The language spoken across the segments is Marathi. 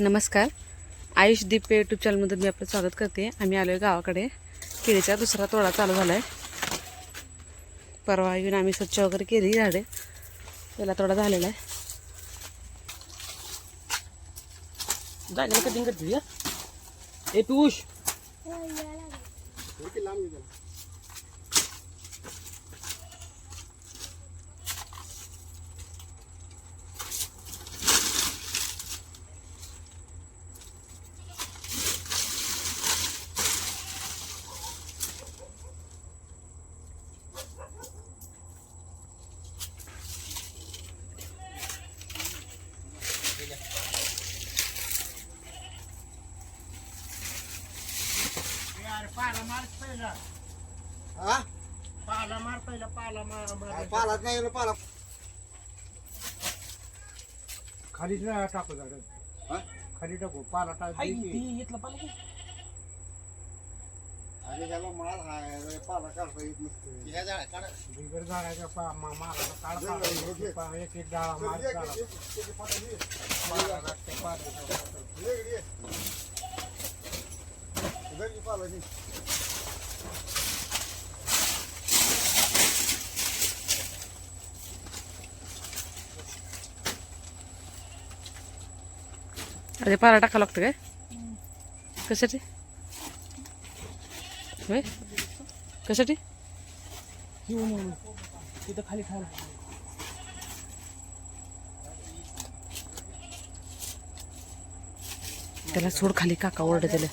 नमस्कार. आयुष दीप यूट्यूब चॅनलमधून मी आपलं स्वागत करते. आम्ही आलो आहे गावाकडे. केळीचा दुसरा तोडा चालू झाला आहे परवा येऊन आम्ही स्वच्छ वगैरे केली झाडे. त्याला तोडा झालेला आहे. जागेला कटिंग करते ए पियुष. हा? पाला मार पहिला पाला मार अरे पालाच नाही गेलं, पाला खालीच नाही टाकू झाड हा? खाली टाकू पाला टाक इथला पाला का? अरे ह्याला माल हाय पाला काढता येत नसतं बिगर झाडाच्या पा मा- मालाला काढ पाला. पा- एक एक डाळा मार. पाला लागते, पाला. ये, ये. अरे पाला टाका लागतं काय? कशासाठी? होय? कशासाठी? तिथं खाली खायला त्याला सोड खाली काका ओरडे त्याला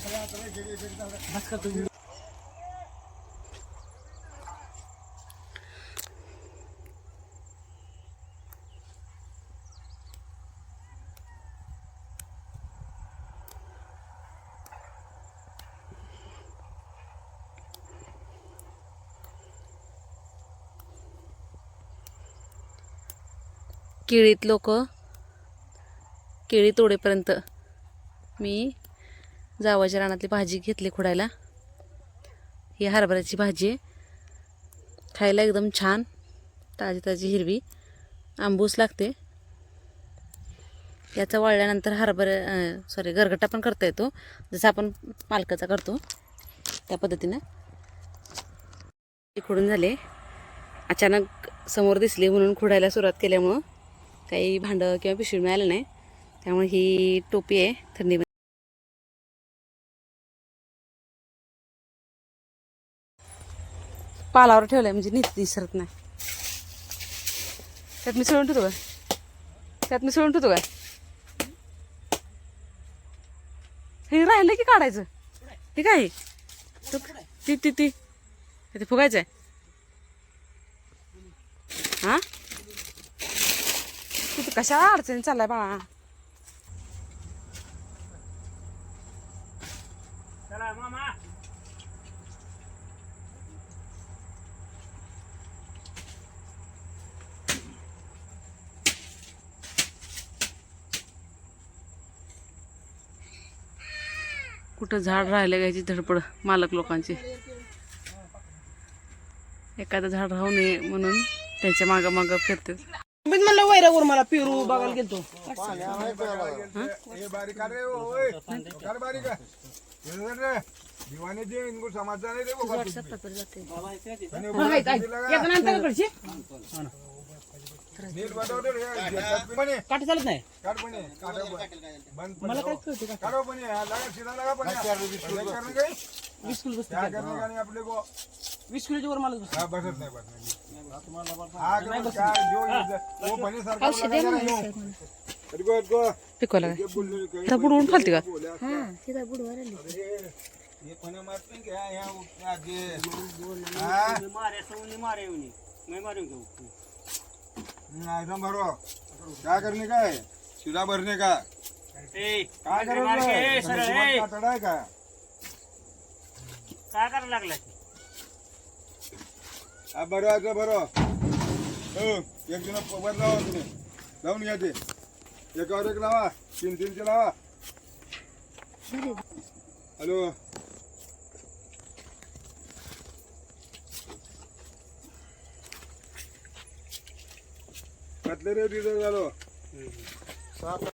केळीत लोक केळी तोडेपर्यंत. मी जावाच्या रानातली भाजी घेतली खुडायला. ही हरभऱ्याची भाजी आहे. खायला एकदम छान ताजी ताजी हिरवी आंबूस लागते. याचा वाळल्यानंतर हरभऱ्या सॉरी गरगटा पण करता येतो. जसं आपण पालकाचा करतो त्या पद्धतीनं. खुडून झाले. अचानक समोर दिसली म्हणून खुडायला सुरुवात केल्यामुळं काही भांडं किंवा पिशवी मिळालं नाही. त्यामुळे ही टोपी आहे थंडी पालावर ठेवलंय म्हणजे नीट दिसत नाही. त्यात मी सोडून ठेवतो का? त्यात मी सोडून ठेवतो का? हे राहिलं की काढायचं? ठीक आहे ती ती ती. ते फुगायचं आहे हा? तू कशा अडचणी चाललाय बाळा. चला मामा. कुठं झाड राहिलं घ्यायची धडपड मालक लोकांची. एखादं झाड राहू नये म्हणून त्यांच्या मागं मागं फिरते मी म्हणलं वैरावर मला पेरू बघायला गेलतो. पाण्या हा, काट चालत नाही. काट पने काट बंद पने मला काय कळते का? लगा लगा वीस किलो बसते. क्या को वीस किलोच्या वर मला बसते. हाँ बसत नाही बसत हा क्या सारखा लगा जरा यूं. पिकवायला काय कहीं फालते का? मारते हैं? हाँ मारे मारे मैं नहीं, एकदम भरो क्या करने का है सीधा भरने का ए काय मार के, करायचं सरळ, नशिबात ए. कातडा आहे का काय करायला लागला हा बरो आता बरो हो एक जण वर लावा तुम्ही लावून घ्या ते एकावर एक लावा तीन तीनचे लावा हॅलो कटले रे तिथं झालो